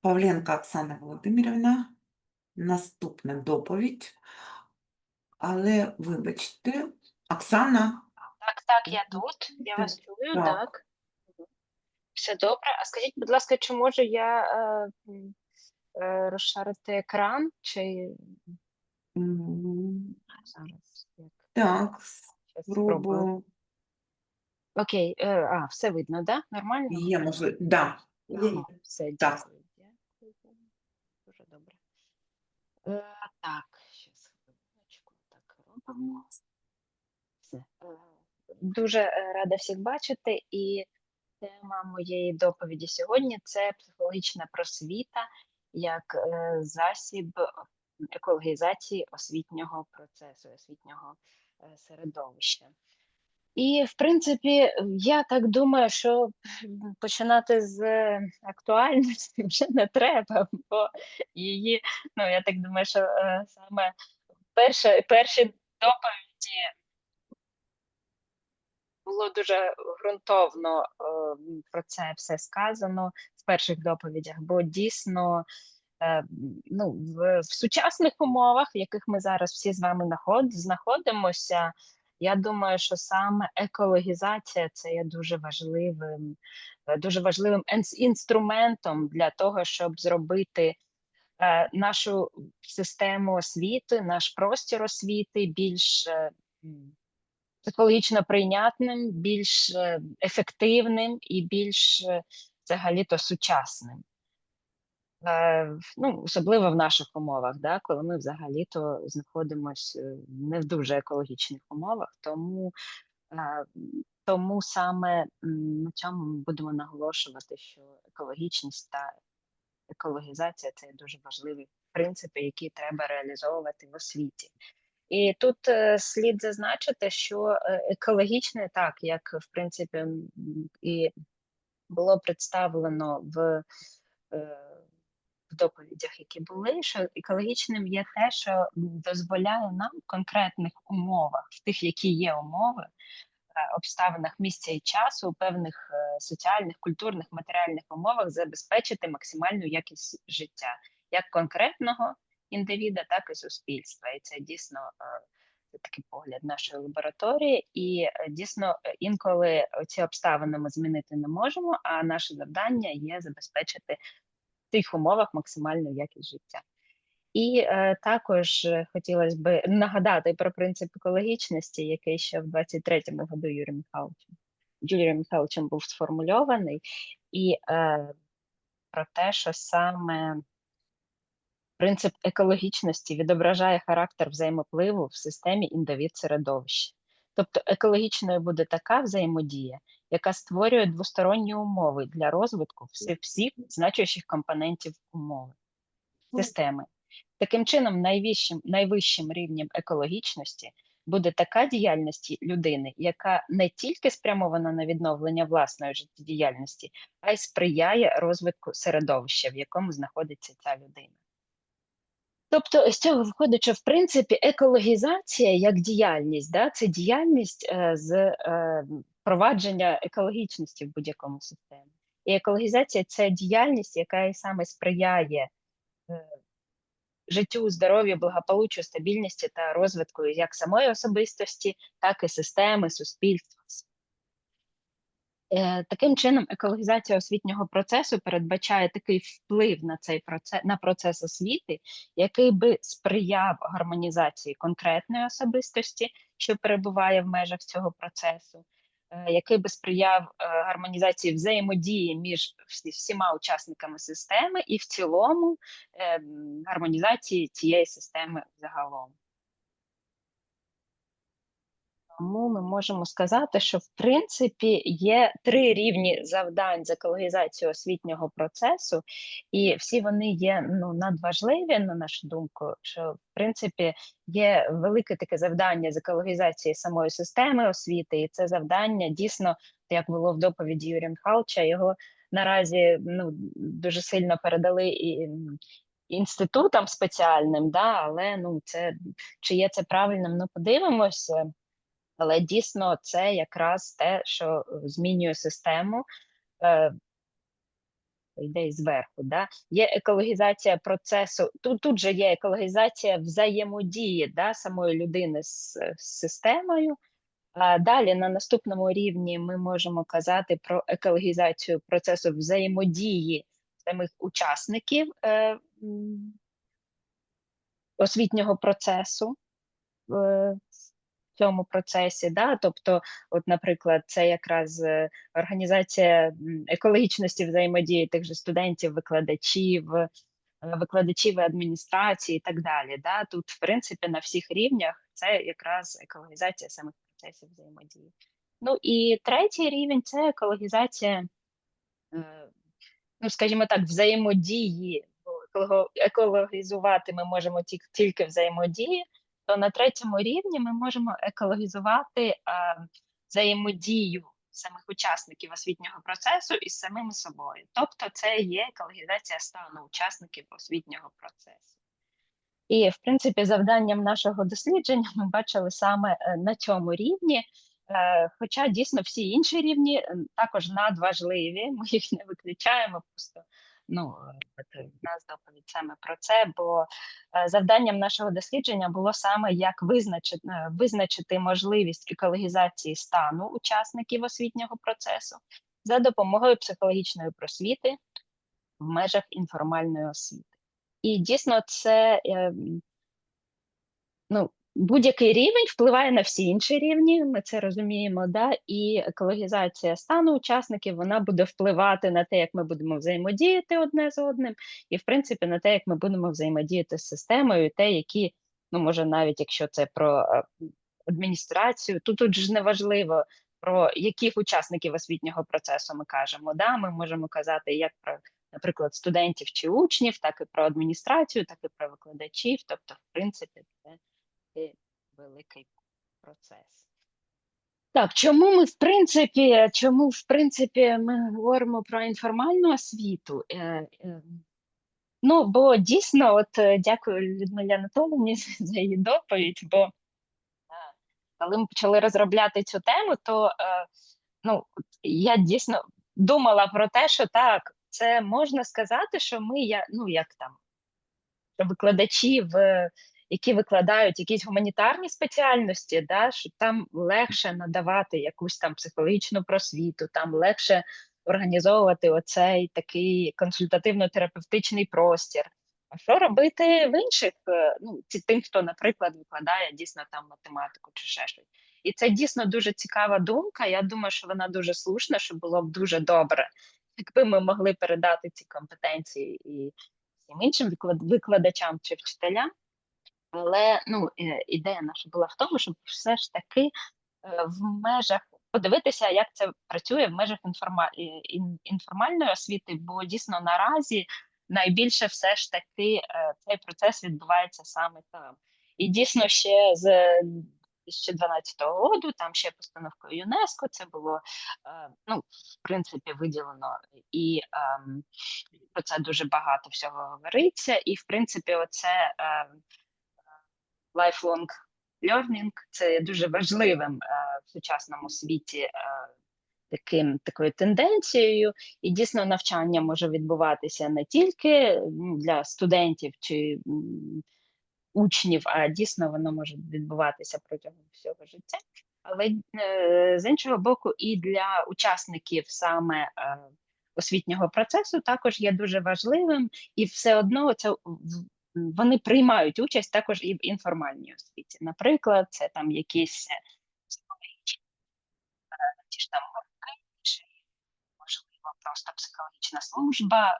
Павленко Оксана Володимирівна. Наступна доповідь. Але, вибачте, Оксана, Так, так, я тут. Я Так, вас чую, так. так. Все добре. А скажіть, будь ласка, чи можу я е, е, розшарити екран? Чи зараз як так, спробую. Окей, е, а, все видно, да? Нормально? Є можливість. Да. Ага, все, Так. Дякую. Дуже добре. Е, так, щас хвилиночку так робимо. Все. Е, Дуже е, рада всіх бачити, і тема моєї доповіді сьогодні це психологічна просвіта як е, засіб екологізації освітнього процесу, освітнього е, середовища. І, в принципі, я так думаю, що починати з актуальності вже не треба, бо її, ну я так думаю, що е, саме перше, перші доповіді було дуже ґрунтовно е, про це все сказано в перших доповідях, бо дійсно е, ну, в, в сучасних умовах, в яких ми зараз всі з вами наход, знаходимося, я думаю, що саме екологізація це є дуже важливим, е, дуже важливим інструментом для того, щоб зробити е, нашу систему освіти, наш простір освіти більш е, психологічно прийнятним, більш ефективним і більш взагалі-то сучасним. Е, ну, особливо в наших умовах, да, коли ми взагалі-то знаходимося не в дуже екологічних умовах, тому, е, тому саме на цьому ми будемо наголошувати, що екологічність та екологізація це дуже важливі принципи, які треба реалізовувати в освіті. І тут е, слід зазначити, що е, екологічне, так як в принципі і було представлено е, в доповідях, які були, що екологічним є те, що дозволяє нам в конкретних умовах, в тих, які є умови, е, обставинах місця і часу, у певних е, соціальних, культурних, матеріальних умовах забезпечити максимальну якість життя як конкретного індивіда, так і суспільства. І це дійсно е, такий погляд нашої лабораторії. І дійсно інколи ці обставини ми змінити не можемо, а наше завдання є забезпечити тих умовах максимальну якість життя. І е, також хотілося б нагадати про принцип екологічності, який ще в 23-му году Юрієм Михайловичем, Юрієм Михайловичем був сформульований, і е, про те, що саме принцип екологічності відображає характер взаємопливу в системі індивід-середовища. Тобто екологічною буде така взаємодія, яка створює двосторонні умови для розвитку всіх, всіх значущих компонентів умови системи. Таким чином, найвищим, найвищим рівнем екологічності буде така діяльність людини, яка не тільки спрямована на відновлення власної життєдіяльності, а й сприяє розвитку середовища, в якому знаходиться ця людина. Тобто, з цього виходить, що в принципі екологізація як діяльність, да, це діяльність е, з е, впровадження екологічності в будь-якому системі. І екологізація це діяльність, яка і саме сприяє е, життю, здоров'ю, благополуччю, стабільності та розвитку як самої особистості, так і системи, суспільства. Е, Таким чином, екологізація освітнього процесу передбачає такий вплив на цей процес на процес освіти, який би сприяв гармонізації конкретної особистості, що перебуває в межах цього процесу, який би сприяв е, гармонізації взаємодії між всі- всіма учасниками системи, і в цілому е, гармонізації цієї системи загалом. Тому ми можемо сказати, що в принципі є три рівні завдань з екологізації освітнього процесу, і всі вони є ну надважливі, на нашу думку. Що в принципі є велике таке завдання з екологізації самої системи освіти, і це завдання дійсно, як було в доповіді Юрія Михайловича, його наразі ну дуже сильно передали і. Інститутам спеціальним, да, але ну це чи є це правильним? Ну подивимося. Але дійсно це якраз те, що е, змінює систему, е, по зверху. Да? Є екологізація процесу. Тут, тут же є екологізація взаємодії да, самої людини з, з системою. А далі на наступному рівні ми можемо казати про екологізацію процесу взаємодії самих учасників е, освітнього процесу е, цьому процесі. Да? Тобто, от, наприклад, це якраз е, організація екологічності взаємодії тих же студентів, викладачів, е, викладачів і адміністрації і так далі. Да? Тут, в принципі, на всіх рівнях це якраз екологізація самих процесів взаємодії. Ну і третій рівень це екологізація, е, ну скажімо так, взаємодії. Екологізувати ми можемо тільки взаємодії, то на третьому рівні ми можемо екологізувати е, взаємодію самих учасників освітнього процесу із самими собою. Тобто, це є екологізація стану учасників освітнього процесу. І, в принципі, завданням нашого дослідження ми бачили саме е, на цьому рівні. Е, Хоча дійсно всі інші рівні також надважливі, ми їх не виключаємо. Просто ну е, в нас доповідь саме про це. Бо е, завданням нашого дослідження було саме як визначити, е, визначити можливість екологізації стану учасників освітнього процесу за допомогою психологічної просвіти в межах інформальної освіти. І дійсно, це ем, ну, будь-який рівень впливає на всі інші рівні. Ми це розуміємо. Да? І екологізація стану учасників вона буде впливати на те, як ми будемо взаємодіяти одне з одним, і в принципі на те, як ми будемо взаємодіяти з системою, те, які, ну може, навіть якщо це про е, адміністрацію, то тут ж не важливо. Про яких учасників освітнього процесу ми кажемо, да, ми можемо казати як про наприклад, студентів чи учнів, так і про адміністрацію, так і про викладачів. Тобто, в принципі, це великий процес. Так, чому ми в принципі, чому в принципі ми говоримо про інформальну освіту? Е, е, ну, бо дійсно, от е, дякую Людмилі Анатолійовні за її доповідь, бо коли ми почали розробляти цю тему, то ну, я дійсно думала про те, що так, це можна сказати, що ми, я, ну як там, викладачі, в, які викладають якісь гуманітарні спеціальності, да, що там легше надавати якусь там психологічну просвіту, там легше організовувати оцей такий консультативно-терапевтичний простір. А що робити в інших, е, ну, тим, хто, наприклад, викладає дійсно там математику чи ще щось. І це дійсно дуже цікава думка. Я думаю, що вона дуже слушна, що було б дуже добре, якби ми могли передати ці компетенції і всім іншим виклад- викладачам чи вчителям. Але ну, е, ідея наша була в тому, щоб все ж таки е, в межах подивитися, як це працює в межах е, інформальної освіти, бо дійсно наразі найбільше все ж таки цей процес відбувається саме там. І дійсно ще з 2012 року, там ще постановкою ЮНЕСКО, це було ну, в принципі виділено, і ем, про це дуже багато всього говориться. І в принципі, оце ем, lifelong learning. Це є дуже важливим е, в сучасному світі е, таким такою тенденцією, і дійсно навчання може відбуватися не тільки для студентів чи учнів, а дійсно воно може відбуватися протягом всього життя. Але е, з іншого боку, і для учасників саме освітнього процесу також є дуже важливим, і все одно це вони приймають участь також і в інформальній освіті. Наприклад, це там якісь е, ті ж там гуртки, чи можливо просто психологічна служба е,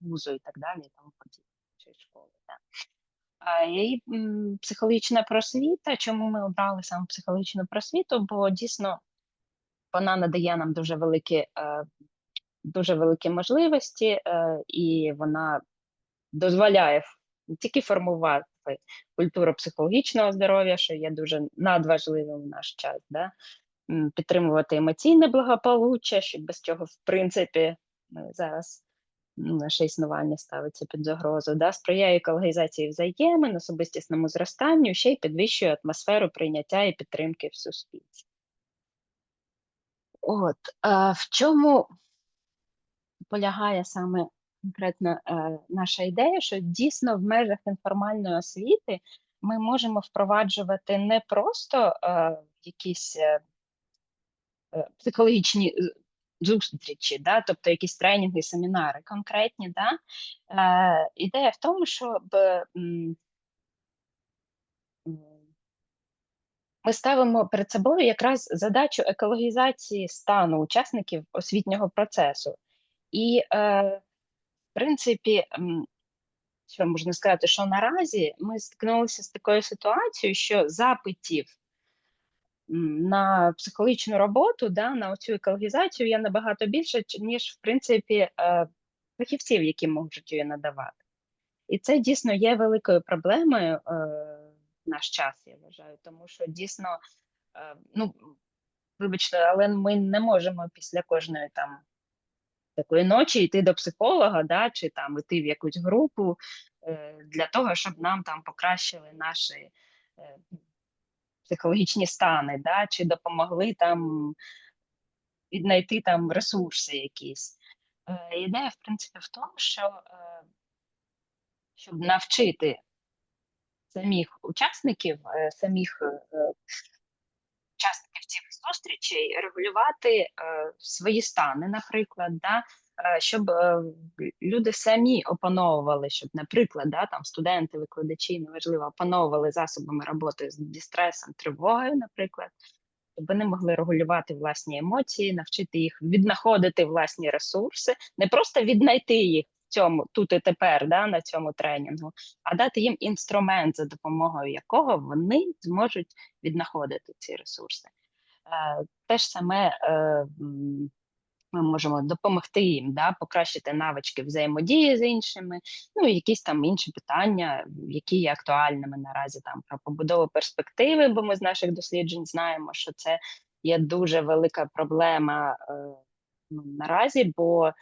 вузу і так далі, і тому подібне, чи школи. Так. І психологічна просвіта. Чому ми обрали саме психологічну просвіту? Бо дійсно вона надає нам дуже великі, е, дуже великі можливості, і вона дозволяє не тільки формувати культуру психологічного здоров'я, що є дуже надважливим в наш час, да? підтримувати емоційне благополуччя, що без чого, в принципі, ми зараз наше існування ставиться під загрозу, да? сприяє екологізації взаємин, особистісному зростанню, ще й підвищує атмосферу прийняття і підтримки в суспільстві. От, а в чому полягає саме конкретно е, наша ідея, що дійсно в межах інформальної освіти ми можемо впроваджувати не просто е, якісь е, психологічні зустрічі, да, тобто якісь тренінги, семінари конкретні. Да? Ідея в тому, щоб ми ставимо перед собою якраз задачу екологізації стану учасників освітнього процесу. І, е, принципі, що можна сказати, що наразі ми стикнулися з такою ситуацією, що запитів на психологічну роботу, да, на цю екологізацію є набагато більше, ніж, в принципі, фахівців, які можуть її надавати. І це дійсно є великою проблемою е, в наш час, я вважаю, тому що дійсно, е, ну, вибачте, але ми не можемо після кожної там такої ночі йти до психолога, да, чи там йти в якусь групу е, для того, щоб нам там покращили наші е, психологічні стани, да, чи допомогли там віднайти там ресурси якісь. Е, ідея, в принципі, в тому, що щоб навчити самих учасників, самих учасників цих зустрічей регулювати е, свої стани, наприклад, да, е, щоб е, люди самі опановували, щоб, наприклад, да, там студенти, викладачі, неважливо, опановували засобами роботи з дистресом, тривогою, наприклад, щоб вони могли регулювати власні емоції, навчити їх віднаходити власні ресурси, не просто віднайти їх цьому тут і тепер, да, на цьому тренінгу, а дати їм інструмент, за допомогою якого вони зможуть віднаходити ці ресурси. Е, те ж саме е, ми можемо допомогти їм, да, покращити навички взаємодії з іншими, ну і якісь там інші питання, які є актуальними наразі там про побудову перспективи, бо ми з наших досліджень знаємо, що це є дуже велика проблема е, ну, наразі, бо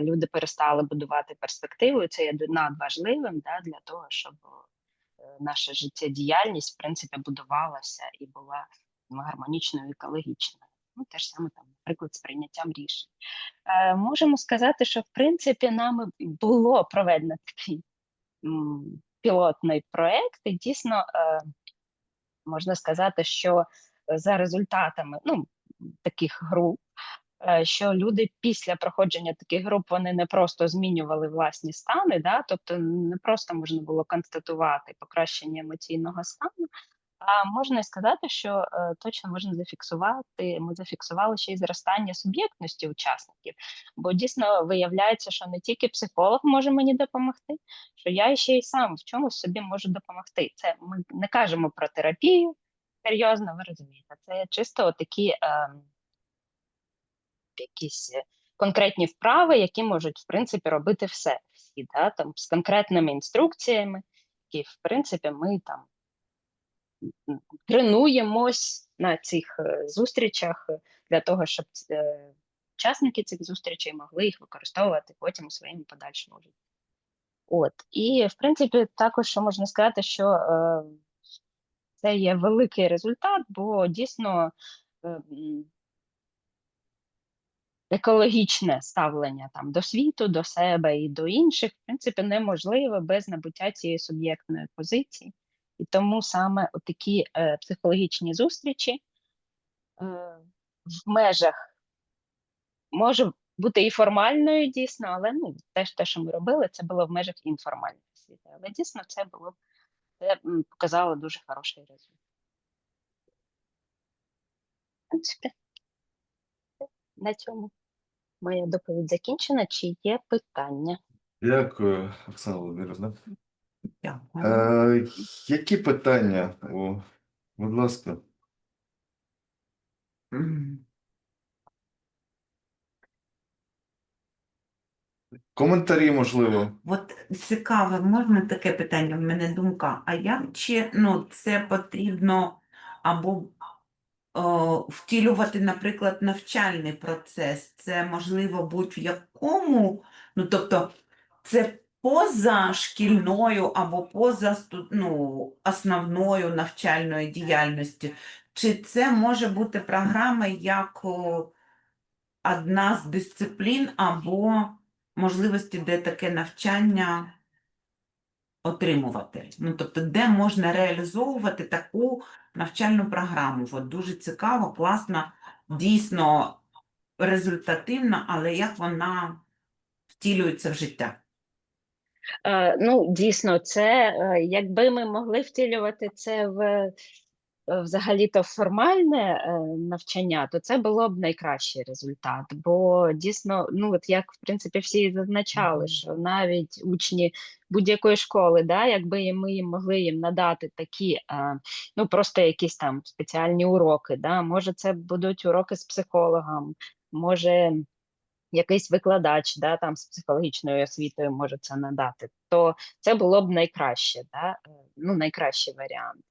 люди перестали будувати перспективу, і це є надважливим да, для того, щоб наша життєдіяльність в принципі будувалася і була гармонічною екологічною. Ну, те ж саме там, наприклад, з прийняттям рішень. Е, можемо сказати, що в принципі нами було проведено такий м, пілотний проект, і дійсно е, можна сказати, що за результатами ну, таких груп, е, що люди після проходження таких груп вони не просто змінювали власні стани, да, тобто не просто можна було констатувати покращення емоційного стану, а можна сказати, що е, точно можна зафіксувати. Ми зафіксували ще й зростання суб'єктності учасників, бо дійсно виявляється, що не тільки психолог може мені допомогти, що я ще й сам в чомусь собі можу допомогти. Це ми не кажемо про терапію серйозно, ви розумієте. Це чисто такі е, якісь конкретні вправи, які можуть в принципі робити все всі, да, там з конкретними інструкціями, які в принципі ми там тренуємось на цих е, зустрічах е, для того, щоб е, учасники цих зустрічей могли їх використовувати потім у своєму подальшому житті. От і в принципі, також можна сказати, що е, це є великий результат, бо дійсно е, екологічне ставлення там до світу, до себе і до інших, в принципі, неможливе без набуття цієї суб'єктної позиції. І тому саме такі е, психологічні зустрічі е, в межах може бути і формальною дійсно, але ну, теж те, що ми робили, це було в межах інформальної освіти. Але дійсно це було це показало дуже хороший результат. В принципі, на цьому моя доповідь закінчена. Чи є питання? Дякую, Оксана Володимирівна. Дякую. Е, які питання? О, будь ласка. Коментарі, можливо. От цікаве, можна таке питання, в мене думка. А як чи ну, це потрібно або о, втілювати, наприклад, навчальний процес? Це можливо будь-в якому, ну тобто це поза шкільною або поза ну, основною навчальною діяльністю? Чи це може бути програма як одна з дисциплін або можливості, де таке навчання отримувати. Ну, тобто, де можна реалізовувати таку навчальну програму. От дуже цікаво, класно, дійсно результативна, але як вона втілюється в життя. Е, Ну, дійсно, це е, якби ми могли втілювати це в е, взагалі-то формальне навчання, то це було б найкращий результат. Бо дійсно, ну от як в принципі всі зазначали, що навіть учні будь-якої школи, да, якби ми їм могли їм надати такі, ну просто якісь там спеціальні уроки, да, може, це будуть уроки з психологом, може якийсь викладач, да, там з психологічною освітою може це надати, то це було б найкраще, да, е, ну, найкращий варіант.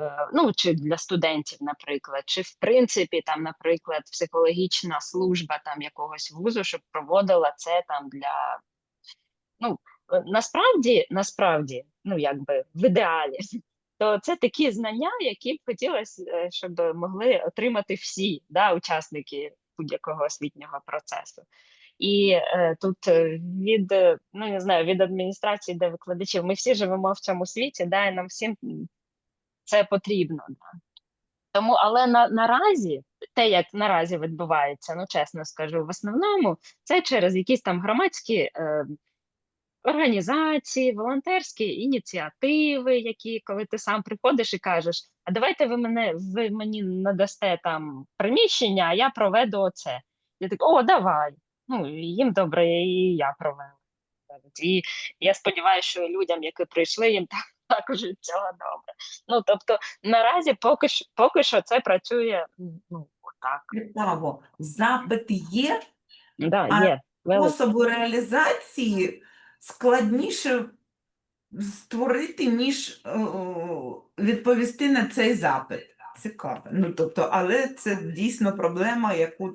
Е, Ну, чи для студентів, наприклад, чи в принципі, там, наприклад, психологічна служба там якогось вузу, щоб проводила це там для. Ну, е, насправді, насправді, ну якби в ідеалі, то це такі знання, які б хотілося, щоб могли отримати всі да, учасники будь-якого освітнього процесу. І е, тут е, від е, ну не знаю, від адміністрації до викладачів. Ми всі живемо в цьому світі, да, і нам всім це потрібно. Да. Тому, але на, наразі, те, як наразі відбувається, ну чесно скажу, в основному це через якісь там громадські е, організації, волонтерські ініціативи, які коли ти сам приходиш і кажеш, а давайте ви мене ви мені надасте там приміщення, а я проведу оце. Я так, о, давай. Ну їм добре, і я провела. І я сподіваюся, що людям, які прийшли, їм так- також від цього добре. Ну тобто наразі поки що, поки що це працює ну так. Цікаво, запит є, Да, А є. способу реалізації складніше створити, ніж е, відповісти на цей запит. Цікаво. Ну, тобто, але це дійсно проблема, яку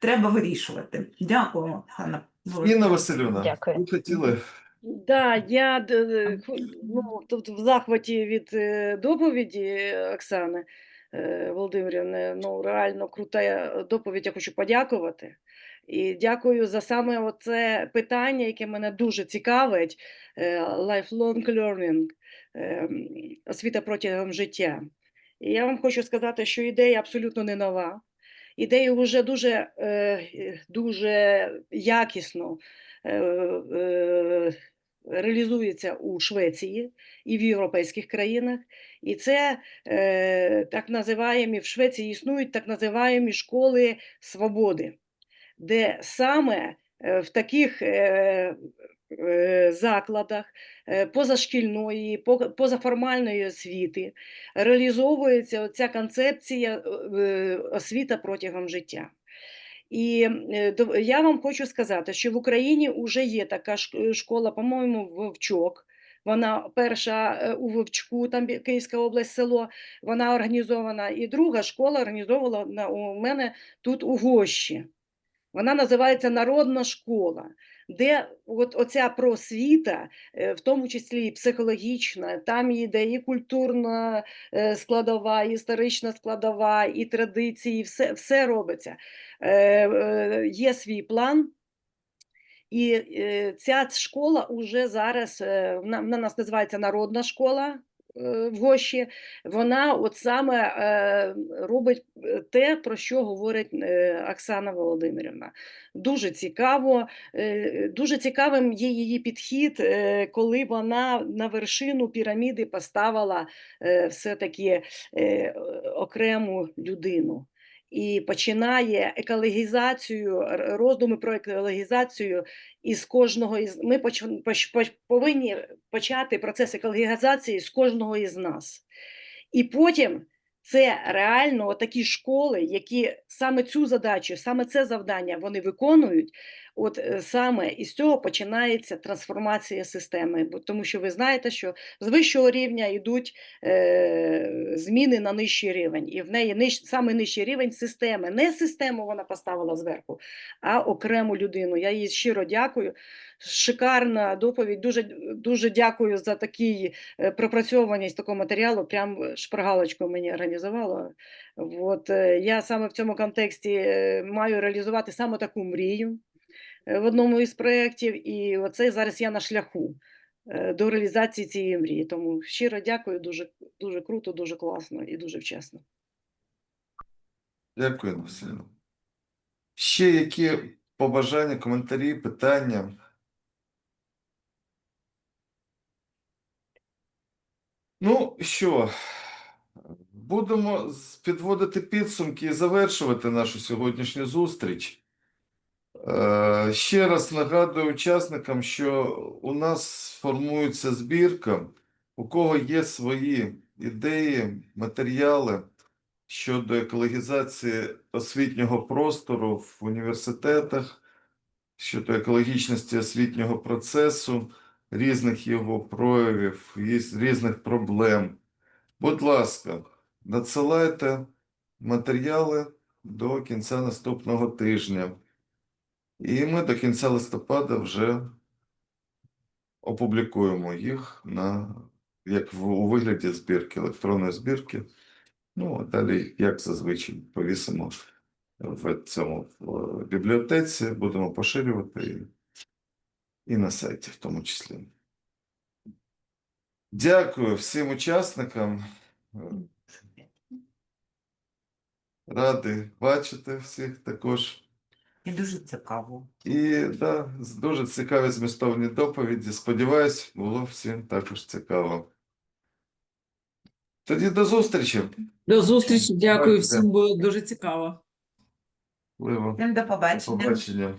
треба вирішувати. Дякую, Ханна. Інна Васильівна, Дякую. ви хотіли Да, я д- ну, тут в захваті від е, доповіді Оксани е, Володимирівни. Ну, реально крута доповідь. Я хочу подякувати. І дякую за саме оце питання, яке мене дуже цікавить: е, lifelong learning, е, освіта протягом життя. І я вам хочу сказати, що ідея абсолютно не нова. Ідея вже дуже, е, дуже якісно реалізується у Швеції і в європейських країнах. І це так називаємо, в Швеції існують так називаємо школи свободи, де саме е, в таких е, е, закладах позашкільної, позаформальної освіти реалізовується ця концепція освіта протягом життя. І я вам хочу сказати, що в Україні вже є така школа, по-моєму, Вовчок. Вона перша у Вовчку, там Київська область, село, вона організована. І друга школа організована у мене тут у Гощі. Вона називається Народна школа, де от оця просвіта, е, в тому числі і психологічна, там йде і культурна е, складова, і історична складова, і традиції, все, все робиться. Е, Є свій план. І ця школа уже зараз, вона, вона нас називається Народна школа в Гощі. Вона от саме е, робить е, те, про що говорить е, Оксана Володимирівна. Дуже цікаво, е, дуже цікавим є її підхід, е, коли вона на вершину піраміди поставила е, все-таки е, окрему людину. І починає екологізацію, роздуми про екологізацію із кожного із ми поч- повинні почати процес екологізації з кожного із нас. І потім це реально такі школи, які саме цю задачу, саме це завдання вони виконують. От е, саме із цього починається трансформація системи, тому що ви знаєте, що з вищого рівня йдуть е, зміни на нижчий рівень, і в неї ниж, саме нижчий рівень системи. Не систему вона поставила зверху, а окрему людину. Я їй щиро дякую. Шикарна доповідь. Дуже дуже дякую за такі е, пропрацьованість такого матеріалу. Прям шпаргалочку мені організувала. От, е, я саме в цьому контексті е, маю реалізувати саме таку мрію. Е, в одному із проєктів, і оце зараз я на шляху е, до реалізації цієї мрії. Тому щиро дякую, дуже, дуже круто, дуже класно і дуже вчасно. Дякую, Інна Ще які побажання, коментарі, питання? Ну що, будемо підводити підсумки і завершувати нашу сьогоднішню зустріч. Е, Ще раз нагадую учасникам, що у нас формується збірка, у кого є свої ідеї, матеріали щодо екологізації освітнього простору в університетах, щодо екологічності освітнього процесу, різних його проявів, різних проблем. Будь ласка, надсилайте матеріали до кінця наступного тижня. І ми до кінця листопада вже опублікуємо їх на, як в, у вигляді збірки, електронної збірки. Ну, а далі, як зазвичай, повісимо в цьому в бібліотеці, будемо поширювати і, і на сайті в тому числі. Дякую всім учасникам. Радий бачити всіх також. І дуже цікаво. І да, дуже цікаві змістовні доповіді. Сподіваюсь, було всім також цікаво. Тоді до зустрічі. До зустрічі, дякую всім, було дуже цікаво. Всім до До побачення. побачення.